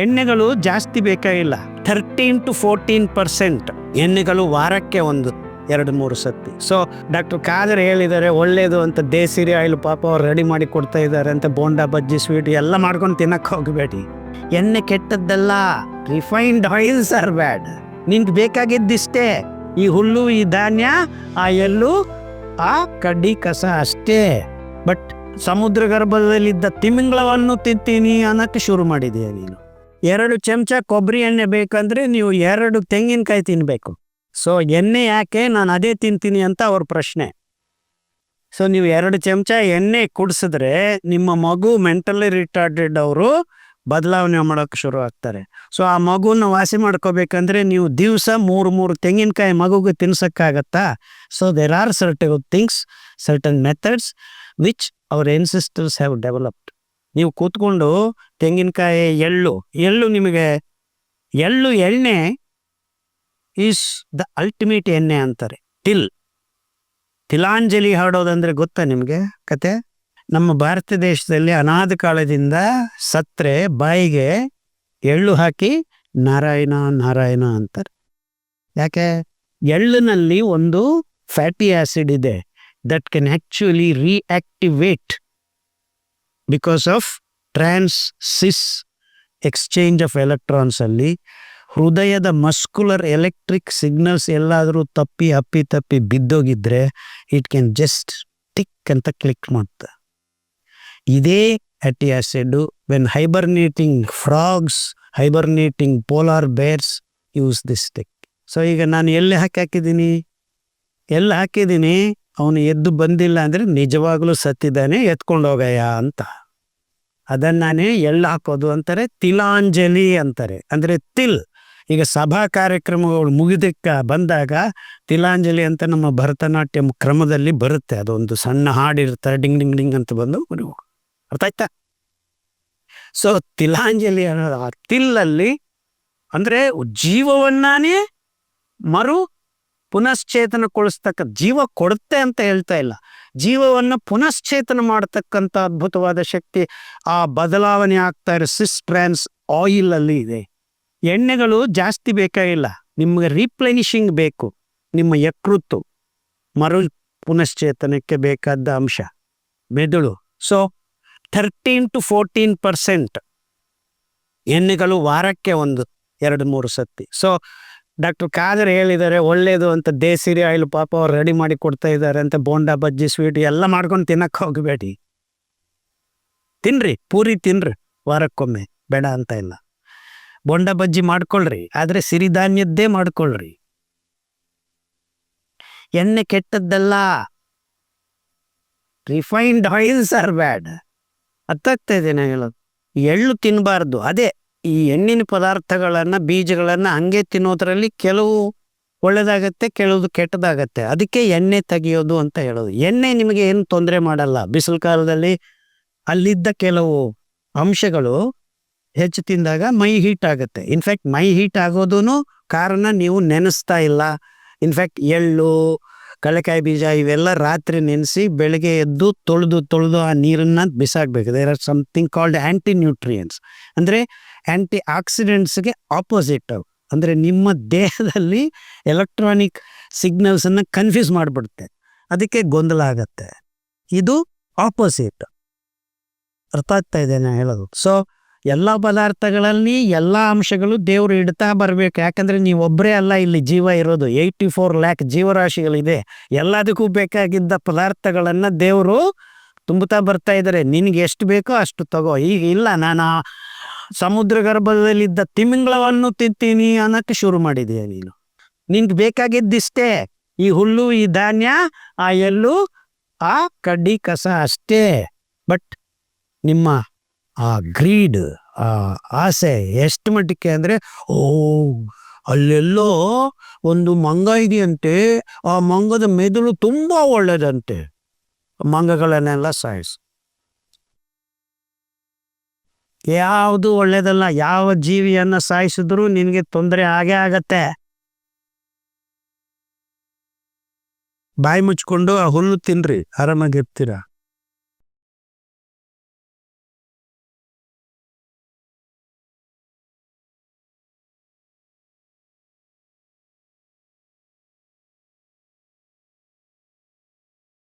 ಎಣ್ಣೆಗಳು ಜಾಸ್ತಿ ಬೇಕಾಗಿಲ್ಲ ಥರ್ಟೀನ್ ಟು ಫೋರ್ಟೀನ್ ಪರ್ಸೆಂಟ್ ಎಣ್ಣೆಗಳು ವಾರಕ್ಕೆ ಒಂದು ಎರಡು ಮೂರು ಸತಿ. ಸೊ ಡಾಕ್ಟರ್ ಖಾದರ್ ಹೇಳಿದ್ದಾರೆ, ಒಳ್ಳೇದು ಅಂತ ದೇಸಿರಿ ಆಯಿಲ್ ಪಾಪ ಅವ್ರು ರೆಡಿ ಮಾಡಿ ಕೊಡ್ತಾ ಇದ್ದಾರೆ ಅಂತ ಬೋಂಡಾ, ಬಜ್ಜಿ ಸ್ವೀಟ್ ಎಲ್ಲ ಮಾಡ್ಕೊಂಡು ತಿನ್ನಕ್ಕೆ ಹೋಗಬೇಡಿ. ಎಣ್ಣೆ ಕೆಟ್ಟದ್ದಲ್ಲ ರಿಫೈನ್ಡ್ ಆಯಿಲ್ಸ್ ಆರ್ ಬ್ಯಾಡ್ ನಿಂಗೆ ಬೇಕಾಗಿದ್ದಿಷ್ಟೇ, ಈ ಹುಲ್ಲು, ಈ ಧಾನ್ಯ, ಆ ಎಲ್ಲು ಆ ಕಡ್ಡಿ ಕಸ ಅಷ್ಟೇ. ಬಟ್ ಸಮುದ್ರ ಗರ್ಭದಲ್ಲಿದ್ದ ತಿಮಿಂಗ್ಳವನ್ನು ತಿಂತೀನಿ ಅನ್ನಕ್ಕೆ ಶುರು ಮಾಡಿದೆಯಾ ನೀನು. ಎರಡು ಚಮಚ ಕೊಬ್ಬರಿ ಎಣ್ಣೆ ಬೇಕಂದ್ರೆ ನೀವು ಎರಡು ತೆಂಗಿನಕಾಯಿ ತಿನ್ನಬೇಕು ಸೊ ಎಣ್ಣೆ ಯಾಕೆ ನಾನು ಅದೇ ತಿಂತೀನಿ ಅಂತ ಅವ್ರ ಪ್ರಶ್ನೆ. ಸೊ ನೀವು ಎರಡು ಚಮಚ ಎಣ್ಣೆ ಕುಡಿಸಿದ್ರೆ ನಿಮ್ಮ ಮಗು ಮೆಂಟಲಿ ರಿಟಾರ್ಡೆಡ್ ಅವರು ಬದಲಾವಣೆ ಮಾಡೋಕೆ ಶುರು ಆಗ್ತಾರೆ. ಸೊ ಆ ಮಗುನ ವಾಸಿ ಮಾಡ್ಕೋಬೇಕಂದ್ರೆ ನೀವು ದಿವಸ ಮೂರು ಮೂರು ತೆಂಗಿನಕಾಯಿ ಮಗುಗೆ ತಿನ್ಸೋಕ್ಕಾಗತ್ತಾ? So there are certain things certain methods which our ancestors have developed ನೀವು ಕೂತ್ಕೊಂಡು ತೆಂಗಿನಕಾಯಿ, ಎಳ್ಳು ಎಳ್ಳು ನಿಮಗೆ, ಎಳ್ಳು ಎಣ್ಣೆ ಈಸ್ ದ ಅಲ್ಟಿಮೇಟ್ ಎಣ್ಣೆ ಅಂತಾರೆ. ತಿಲ್. ತಿಲಾಂಜಲಿ ಹಾಡೋದಂದ್ರೆ ಗೊತ್ತಾ ನಿಮಗೆ ಕತೆ? ನಮ್ಮ ಭಾರತ ದೇಶದಲ್ಲಿ ಅನಾದ ಕಾಲದಿಂದ ಸತ್ರೆ ಬಾಯಿಗೆ ಎಳ್ಳು ಹಾಕಿ ನಾರಾಯಣ ನಾರಾಯಣ ಅಂತಾರೆ. ಯಾಕೆ? ಎಳ್ಳಿನಲ್ಲಿ ಒಂದು ಫ್ಯಾಟಿ ಆ್ಯಸಿಡ್ ಇದೆ. That can actually reactivate because of trans cis exchange of electrons ಅಲ್ಲಿ ಹೃದಯದ ಮಸ್ಕುಲರ್ ಎಲೆಕ್ಟ್ರಿಕ್ ಸಿಗ್ನಲ್ಸ್ ಎಲ್ಲಾದರೂ ತಪ್ಪಿ, ಅಪ್ಪಿ ತಪ್ಪಿ ಬಿದ್ದೋಗಿದ್ರೆ ಇಟ್ ಕ್ಯಾನ್ ಜಸ್ಟ್ ಟಿಕ್ ಅಂತ ಕ್ಲಿಕ್ ಮಾಡ್ತಾ. ಇದೇ ಆಟಿ acid when hibernating frogs hibernating polar bears use this tick so ಈಗ ನಾನು ಎಲ್ಲಿ ಹಾಕಿ ಹಾಕಿದ್ದೀನಿ? ಎಲ್ಲಿ ಹಾಕಿದ್ದೀನಿ? ಅವನು ಎದ್ದು ಬಂದಿಲ್ಲ ಅಂದರೆ ನಿಜವಾಗ್ಲೂ ಸತ್ತಿದ್ದಾನೆ ಎತ್ಕೊಂಡು ಹೋಗಯ್ಯ ಅಂತ. ಅದನ್ನಾನೇ ಎಳ್ಳು ಹಾಕೋದು ಅಂತಾರೆ, ತಿಲಾಂಜಲಿ ಅಂತಾರೆ. ಅಂದರೆ ತಿಲ್, ಈಗ ಸಭಾ ಕಾರ್ಯಕ್ರಮಗಳು ಮುಗಿದಕ್ಕ ಬಂದಾಗ ತಿಲಾಂಜಲಿ ಅಂತ ನಮ್ಮ ಭರತನಾಟ್ಯಂ ಕ್ರಮದಲ್ಲಿ ಬರುತ್ತೆ. ಅದೊಂದು ಸಣ್ಣ ಹಾಡಿರ್ತಾರೆ, ಡಿಂಗ್ ಡಿಂಗ್ ಡಿಂಗ್ ಅಂತ ಬಂದು ಅರ್ಥ ಆಯ್ತಾ? ಸೊ ತಿಲಾಂಜಲಿ ಅನ್ನೋದು ಆ ತಿಲ್ಲಲ್ಲಿ ಅಂದರೆ ಜೀವವನ್ನಾನೇ ಮರು ಪುನಶ್ಚೇತನಗೊಳಿಸ್ತಕ್ಕ, ಜೀವ ಕೊಡುತ್ತೆ ಅಂತ ಹೇಳ್ತಾ ಇಲ್ಲ. ಜೀವವನ್ನು ಪುನಶ್ಚೇತನ ಮಾಡತಕ್ಕಂಥ ಅದ್ಭುತವಾದ ಶಕ್ತಿ ಆ ಬದಲಾವಣೆ ಆಗ್ತಾ ಇರೋ ಸಿಸ್ ಟ್ರಾನ್ಸ್ ಆಯಿಲ್ ಅಲ್ಲಿ ಇದೆ. ಎಣ್ಣೆಗಳು ಜಾಸ್ತಿ ಬೇಕಾಗಿಲ್ಲ ನಿಮಗೆ ರೀಪ್ಲೆನಿಷಿಂಗ್ ಬೇಕು. ನಿಮ್ಮ ಯಕೃತ್ತು ಮರು ಪುನಶ್ಚೇತನಕ್ಕೆ ಬೇಕಾದ ಅಂಶ. ಮೆದುಳು. So thirteen to fourteen percent ಎಣ್ಣೆಗಳು ವಾರಕ್ಕೆ ಒಂದು, ಎರಡು, ಮೂರು ಸತಿ. ಸೊ ಡಾಕ್ಟರ್ ಖಾದರ್ ಹೇಳಿದ್ದಾರೆ, ಒಳ್ಳೇದು ಅಂತ ದೇಸಿರಿ, ಆಯಿಲ್ ಪಾಪ ಅವ್ರು ರೆಡಿ ಮಾಡಿ ಕೊಡ್ತಾ ಇದ್ದಾರೆ ಅಂತ, ಬೋಂಡಾ, ಬಜ್ಜಿ ಸ್ವೀಟ್ ಎಲ್ಲ ಮಾಡ್ಕೊಂಡು ತಿನ್ನಕ್ಕೆ ಹೋಗಬೇಡಿ. ತಿನ್ರಿ, ಪೂರಿ ತಿನ್ರಿ, ವಾರಕ್ಕೊಮ್ಮೆ, ಬೇಡ ಅಂತ ಇಲ್ಲ. ಬೋಂಡ, ಬಜ್ಜಿ ಮಾಡ್ಕೊಳ್ರಿ, ಆದರೆ ಸಿರಿಧಾನ್ಯದ್ದೇ ಮಾಡ್ಕೊಳ್ರಿ. ಎಣ್ಣೆ ಕೆಟ್ಟದ್ದಲ್ಲ. ರಿಫೈನ್ಡ್ ಆಯಿಲ್ಸ್ ಆರ್ ಬ್ಯಾಡ್ ಅರ್ಥಾಗ್ತಾ ಇದೆ ನಾನು ಹೇಳೋದು. ಎಳ್ಳು ತಿನ್ನಬಾರ್ದು ಅದೇ. ಈ ಎಣ್ಣಿನ ಪದಾರ್ಥಗಳನ್ನು, ಬೀಜಗಳನ್ನು ಹಂಗೆ ತಿನ್ನೋದ್ರಲ್ಲಿ ಕೆಲವು ಒಳ್ಳೆಯದಾಗತ್ತೆ ಕೆಲವು ಕೆಟ್ಟದಾಗತ್ತೆ. ಅದಕ್ಕೆ ಎಣ್ಣೆ ತೆಗೆಯೋದು ಅಂತ ಹೇಳೋದು. ಎಣ್ಣೆ ನಿಮಗೆ ಏನು ತೊಂದರೆ ಮಾಡಲ್ಲ. ಬಿಸಿಲು ಕಾಲದಲ್ಲಿ ಅಲ್ಲಿದ್ದ ಕೆಲವು ಅಂಶಗಳು ಹೆಚ್ಚು ತಿಂದಾಗ ಮೈ ಹೀಟ್ ಆಗುತ್ತೆ. ಇನ್ಫ್ಯಾಕ್ಟ್ ಮೈ ಹೀಟ್ ಆಗೋದೂ ಕಾರಣ ನೀವು ನೆನೆಸ್ತಾ ಇಲ್ಲ. ಇನ್ಫ್ಯಾಕ್ಟ್ ಎಳ್ಳು ಕಳೆಕಾಯಿ ಬೀಜ ಇವೆಲ್ಲ ರಾತ್ರಿ ನೆನೆಸಿ ಬೆಳಗ್ಗೆ ಎದ್ದು ತೊಳೆದು ತೊಳೆದು ಆ ನೀರನ್ನ ಬಿಸಾಕಬೇಕು. There are something called anti nutrients ಅಂದರೆ ಆಂಟಿ ಆಕ್ಸಿಡೆಂಟ್ಸ್ಗೆ ಆಪೋಸಿಟ್ ಅವು. ಅಂದರೆ ನಿಮ್ಮ ದೇಹದಲ್ಲಿ ಎಲೆಕ್ಟ್ರಾನಿಕ್ ಸಿಗ್ನಲ್ಸನ್ನು ಕನ್ಫ್ಯೂಸ್ ಮಾಡಿಬಿಡುತ್ತೆ. ಅದಕ್ಕೆ ಗೊಂದಲ ಆಗತ್ತೆ. ಇದು ಆಪೋಸಿಟ್ ಅರ್ಥ ಆಗ್ತಾ ಇದೆ ನಾನು ಹೇಳೋದು. ಸೊ ಎಲ್ಲ ಪದಾರ್ಥಗಳಲ್ಲಿ ಎಲ್ಲ ಅಂಶಗಳು ದೇವರು ಇಡ್ತಾ ಬರಬೇಕು. ಯಾಕಂದರೆ ನೀವು ಒಬ್ಬರೇ ಅಲ್ಲ, ಇಲ್ಲಿ ಜೀವ ಇರೋದು. ಏಯ್ಟಿ ಫೋರ್ ಲ್ಯಾಕ್ ಜೀವರಾಶಿಗಳಿದೆ. ಎಲ್ಲದಕ್ಕೂ ಬೇಕಾಗಿದ್ದ ಪದಾರ್ಥಗಳನ್ನು ದೇವರು ತುಂಬುತ್ತಾ ಬರ್ತಾ ಇದ್ದಾರೆ ನಿನಗೆ ಎಷ್ಟು ಬೇಕೋ ಅಷ್ಟು ತಗೋ. ಈಗ ಇಲ್ಲ, ನಾನು ಸಮುದ್ರ ಗರ್ಭದಲ್ಲಿದ್ದ ತಿಮಿಂಗಳವನ್ನು ತಿಂತೀನಿ ಅನ್ನೋಕ್ಕೆ ಶುರು ಮಾಡಿದೀಯ ನೀನು. ನಿನ್ಗೆ ಬೇಕಾಗಿದ್ದಿಷ್ಟೇ. ಈ ಹುಲ್ಲು, ಈ ಧಾನ್ಯ, ಆ ಎಲ್ಲು ಆ ಕಡ್ಡಿ ಕಸ ಅಷ್ಟೇ. ಬಟ್ ನಿಮ್ಮ ಆ ಗ್ರೀಡ್, ಆ ಆಸೆ ಎಷ್ಟು ಮಟ್ಟಕ್ಕೆ ಅಂದರೆ, ಓ, ಅಲ್ಲೆಲ್ಲೋ ಒಂದು ಮಂಗ ಇದೆಯಂತೆ, ಆ ಮಂಗದ ಮೆದುಳು ತುಂಬ ಒಳ್ಳೆಯದಂತೆ. ಮಂಗಗಳನ್ನೆಲ್ಲ ಸಾಯಿಸು. ಯಾವುದು ಒಳ್ಳೇದಲ್ಲ ಯಾವ ಜೀವಿಯನ್ನು ಸಾಯಿಸಿದ್ರು ನಿನಗೆ ತೊಂದರೆ ಆಗೇ ಆಗತ್ತೆ. ಬಾಯಿ ಮುಚ್ಕೊಂಡು ಆ ಹುಲ್ಲು ತಿನ್ರಿ ಆರಾಮಾಗಿರ್ತೀರ